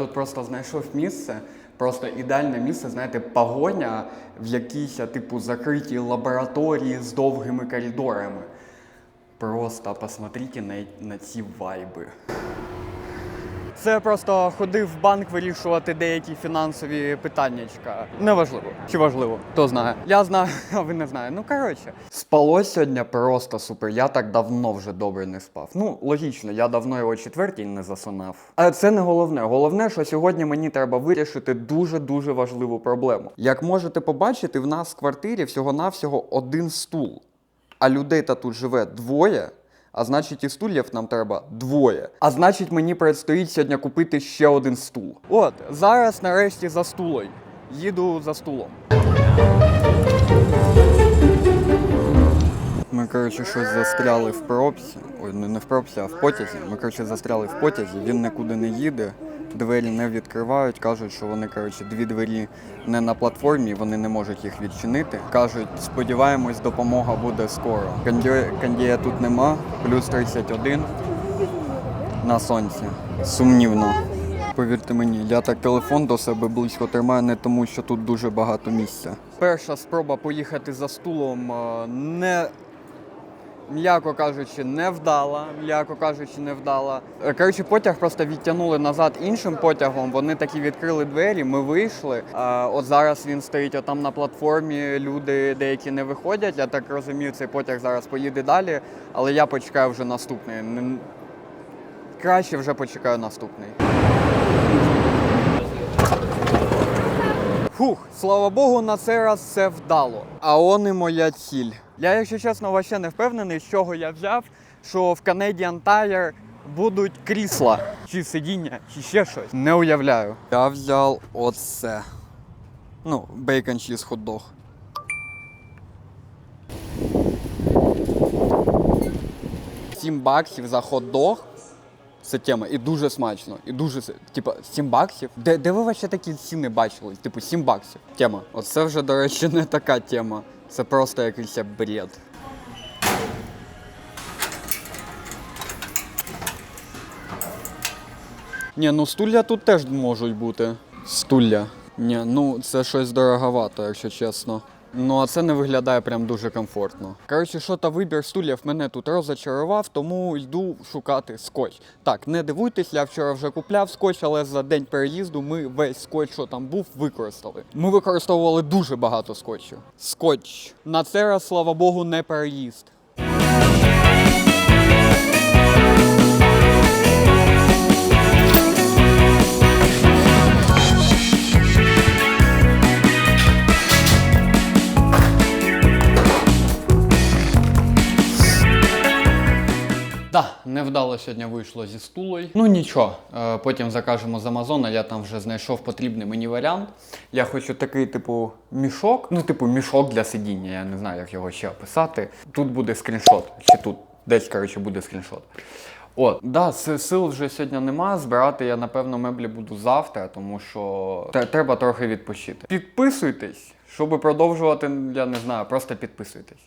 тут просто знайшов місце, просто ідеальне місце, знаєте, погоня в якійсь, типу, закритій лабораторії з довгими коридорами. Просто посмотрите на, на ці вайби. Це просто ходив в банк вирішувати деякі фінансові питаннячка. Неважливо. Чи важливо? Хто знає. Я знаю, а ви не знаєте. Ну коротше. Спалось сьогодні просто супер. Я так давно вже добре не спав. Ну, логічно, я давно його четвертій не засинав. Але це не головне. Головне, що сьогодні мені треба вирішити дуже-дуже важливу проблему. Як можете побачити, в нас в квартирі всього-навсього один стул. А людей та тут живе двоє. А значить, і стульів нам треба двоє. А значить, мені предстоїть сьогодні купити ще один стул. От, зараз нарешті за стулою. Їду за стулом. Коротше, щось застряли в пробці. Ой, не, в пробці, а в потязі. Ми, коротше, застряли в потязі, він нікуди не їде. Двері не відкривають, кажуть, що вони, коротше, дві двері не на платформі, вони не можуть їх відчинити. Кажуть, сподіваємось, допомога буде скоро. Кондія тут нема, плюс 31 на сонці. Сумнівно. Повірте мені, я так телефон до себе близько тримаю не тому, що тут дуже багато місця. Перша спроба поїхати за стулом е, не м'яко кажучи, не вдала. М'яко кажучи, не вдала. Е, Коротше, потяг просто відтягнули назад іншим потягом. Вони такі відкрили двері, ми вийшли. А от зараз він стоїть отам на платформі. Люди деякі не виходять. Я так розумію, цей потяг зараз поїде далі, але я почекаю вже наступний. Краще вже почекаю наступний. Фух, слава Богу, на цей раз все вдало. А он і моя ціль. Я, якщо чесно, вообще не впевнений, з чого я взяв, що в Canadian Tire будуть крісла, чи сидіння, чи ще щось. Не уявляю. Я взяв оце. Ну, бейкон чіз хот-дог. Сім баксів за хот-дог. Це тема. І дуже смачно. І дуже типа 7 баксів. Де, де ви вообще такі ціни бачили? Типу 7 баксів. Тема. Оце вже, до речі, не така тема. Це просто якийсь бред. Ні, ну стулья тут теж можуть бути. Стулья. Ні, ну це щось дороговато, якщо чесно. Ну а це не виглядає прям дуже комфортно. Коротше, що та вибір стульів мене тут розочарував, тому йду шукати скотч. Так, не дивуйтесь, я вчора вже купляв скотч, але за день переїзду ми весь скотч, що там був, використали. Ми використовували дуже багато скотчу. Скотч. На це раз, слава Богу, не переїзд. Да, невдало сьогодні вийшло зі стулою. Ну нічого, е, потім закажемо з Амазона, я там вже знайшов потрібний мені варіант. Я хочу такий, типу, мішок. Ну, типу, мішок для сидіння, я не знаю, як його ще описати. Тут буде скріншот, чи тут десь, коротше, буде скріншот. От, да, сил вже сьогодні нема. Збирати я, напевно, меблі буду завтра, тому що треба трохи відпочити. Підписуйтесь, щоб продовжувати, я не знаю, просто підписуйтесь.